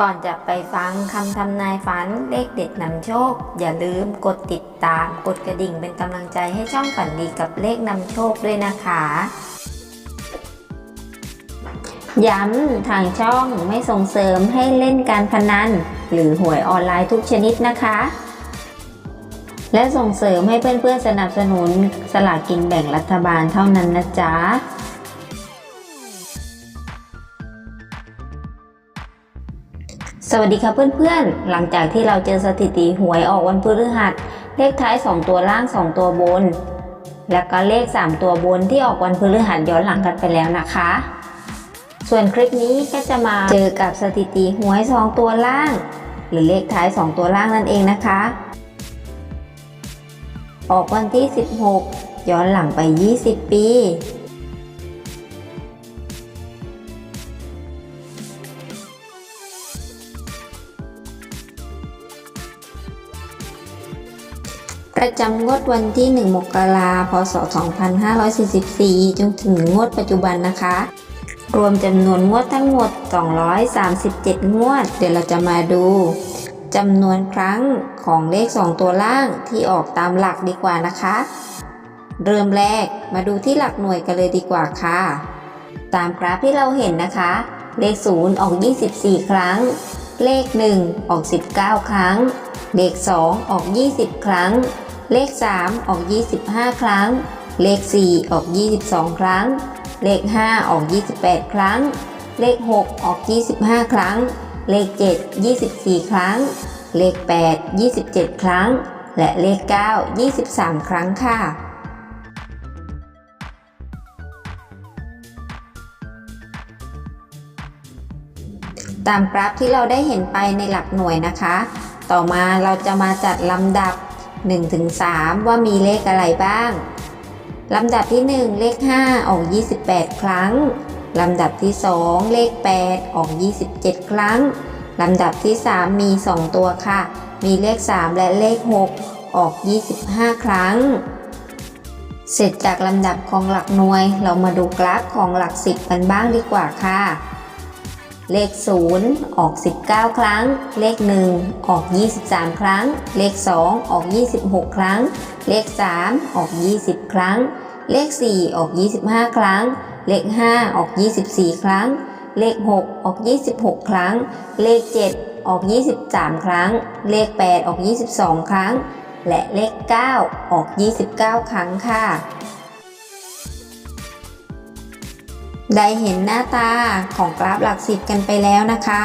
ก่อนจะไปฟังคำทำนายฝันเลขเด็ดนำโชค อย่าลืมกดติดตาม กดกระดิ่งเป็นกำลังใจให้ช่องฝันดีกับเลขนำโชคด้วยนะคะ ย้ำทางช่องไม่ส่งเสริมให้เล่นการพนัน หรือหวยออนไลน์ทุกชนิดนะคะ และส่งเสริมให้เพื่อนๆสนับสนุนสลากกินแบ่งรัฐบาลเท่านั้นนะจ๊ะ สวัสดีค่ะเพื่อนๆ หลังจากที่เราเจอสถิติหวยออกวันพฤหัส เลขท้าย 2 ตัวล่าง 2 ตัวบน แล้วก็เลข 3 ตัวบนที่ออกวันพฤหัสย้อนหลังกันไปแล้วนะคะ ส่วนคลิปนี้ก็จะมาเจอกับสถิติหวย 2 ตัวล่าง หรือเลขท้าย 2 ตัวล่างนั่นเองนะคะ ออกวันที่ 16 ย้อนหลังไป 20 ปี ประจำงวดวันที่ 1 มกราพศ 2544 จนถึงงวดปัจจุบันนะคะ รวมจำนวนงวดทั้งหมด 237 งวด เดี๋ยวเราจะมาดูจำนวนครั้งของเลข 2 ตัวล่างที่ออกตามหลักดีกว่านะคะ เริ่มแรกมาดูที่หลักหน่วยกันเลยดีกว่าค่ะ ตามกราฟที่เราเห็นนะคะ เลข 0 ออก 24 ครั้ง เลข 1 ออก 19 ครั้งเลข 2 ออก 20 ครั้ง เลข 3 ออก 25 ครั้ง เลข 4 ออก 22 ครั้ง เลข 5 ออก 28 ครั้ง เลข 6 ออก 25 ครั้ง เลข 7 24 ครั้ง เลข 8 27 ครั้ง และเลข 9 23 ครั้งค่ะตามกราฟที่เราได้เห็นไปในหลักหน่วยนะคะ ต่อมาเราจะมาจัดลำดับ 1-3 ว่ามีเลขอะไรบ้าง ลำดับที่ 1 เลข 5 ออก 28 ครั้ง ลำดับที่ 2 เลข 8 ออก 27 ครั้ง ลำดับที่ 3 มี 2 ตัวค่ะ มีเลข 3 และเลข 6 ออก 25 ครั้ง เสร็จจากลำดับของหลักหน่วย เรามาดูกราฟของหลัก 10 กันบ้างดีกว่าค่ะ เลข 0 ออก 19 ครั้ง เลข 1 ออก 23 ครั้ง เลข 2 ออก 26 ครั้ง เลข 3 ออก 20 ครั้ง เลข 4 ออก 25 ครั้ง เลข 5 ออก 24 ครั้ง เลข 6 ออก 26 ครั้ง เลข 7 ออก 23 ครั้ง เลข 8 ออก 22 ครั้ง และเลข 9 ออก 29 ครั้งค่ะ ได้เห็นหน้าตาของกราฟหลักสิบกันไปแล้วนะคะ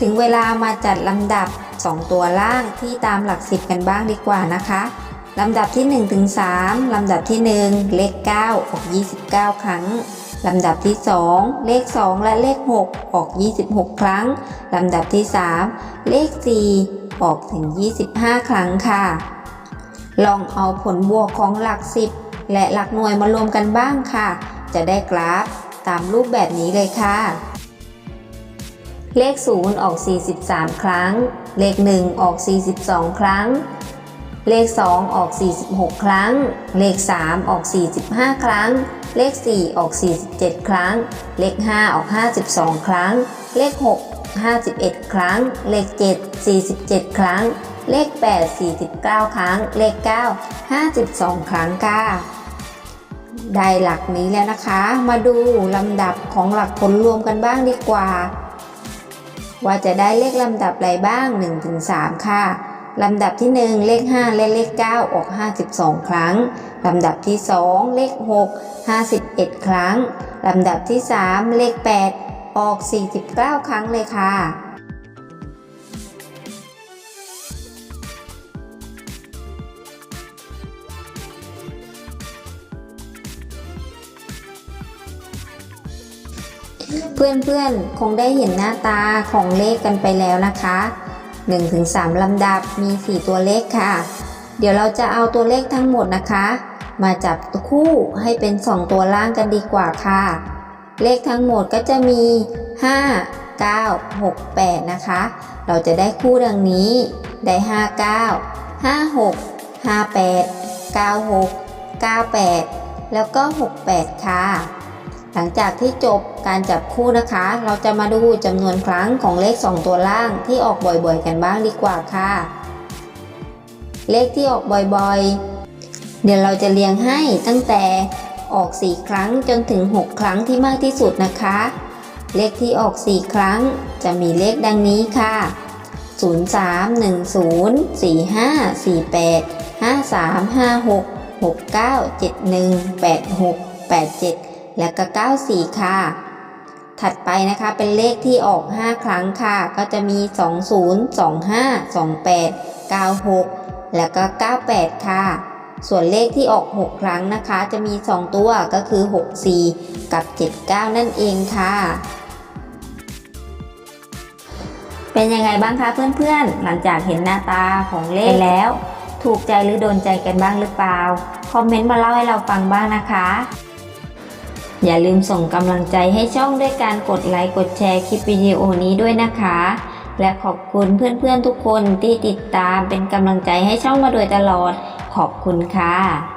ถึงเวลามาจัดลำดับ 2 ตัวล่างที่ตามหลักสิบกันบ้างดีกว่านะคะลำดับที่ 1 ถึง 3 ลำดับที่ 1 เลข 9 ออก 29 ครั้ง ลำดับที่ 2 เลข 2 และเลข 6 ออก 26 ครั้ง ลำดับที่ 3 เลข 4 ออกถึง 25 ครั้งค่ะ ลองเอาผลบวกของหลัก 10 และหลักหน่วยมารวมกันบ้างค่ะ จะได้กราฟ ตามรูปแบบนี้เลยค่ะ เลข 0 ออก 43 ครั้ง เลข 1 ออก 42 ครั้ง เลข 2 ออก 46 ครั้ง เลข 3 ออก 45 ครั้ง เลข 4 ออก 47 ครั้ง เลข 5 ออก 52 ครั้ง เลข 6 51 ครั้ง เลข 7 47 ครั้ง เลข 8 49 ครั้ง เลข 9 52 ครั้งค่ะ ได้หลักนี้แล้วนะคะ มาดูลำดับของหลักผลรวมกันบ้างดีกว่า ว่าจะได้เลขลำดับอะไรบ้าง 1-3 ค่ะลำดับที่ 1 เลข 5 และเลข 9 ออก 52 ครั้ง ลำดับที่ 2 เลข 6 51 ครั้ง ลำดับที่ 3 เลข 8 ออก 49 ครั้งเลยค่ะ เพื่อนๆ คงได้เห็นหน้าตาของเลขกันไปแล้วนะคะ 1-3 ลำดับมี 4 ตัวเลขค่ะ เดี๋ยวเราจะเอาตัวเลขทั้งหมดนะคะ มาจับคู่ให้เป็น 2 ตัวล่างกันดีกว่าค่ะ เลขทั้งหมดก็จะมี 5 9 6 8 นะคะ เราจะได้คู่ดังนี้ ได้ 5 9 5 6 5 8 9 6 9 8 แล้วก็ 6 8 ค่ะ หลังจากที่จบการจับคู่นะคะ เราจะมาดูจำนวนครั้งของเลข 2 ตัวล่างที่ออกบ่อยๆ กันบ้างดีกว่าค่ะ เลขที่ออกบ่อยๆ เดี๋ยวเราจะเรียงให้ตั้งแต่ออก 4 ครั้งจนถึง 6 ครั้งที่มากที่สุดนะคะ เลขที่ออก 4 ครั้งจะมีเลขดังนี้ค่ะ 0 3 1 และก็ 94 ค่ะ ถัดไปนะคะเป็นเลขที่ออก 5 ครั้งค่ะ ก็จะมี 20 25 28 96 แล้วก็ 98 ค่ะ ส่วนเลขที่ออก 6 ครั้งนะคะ จะมี 2 ตัวก็คือ 64 กับ 79 นั่นเองค่ะเป็นยังไงบ้างคะเพื่อนๆ หลังจากเห็นหน้าตาของเลขแล้ว ถูกใจหรือโดนใจกันบ้างหรือเปล่า คอมเมนต์มาเล่าให้เราฟังบ้างนะคะ อย่าลืมส่งกำลังใจให้ช่องด้วยการกดไลค์กดแชร์คลิปวิดีโอนี้ด้วยนะคะ และขอบคุณเพื่อนๆทุกคนที่ติดตามเป็นกำลังใจให้ช่องมาโดยตลอด ขอบคุณค่ะ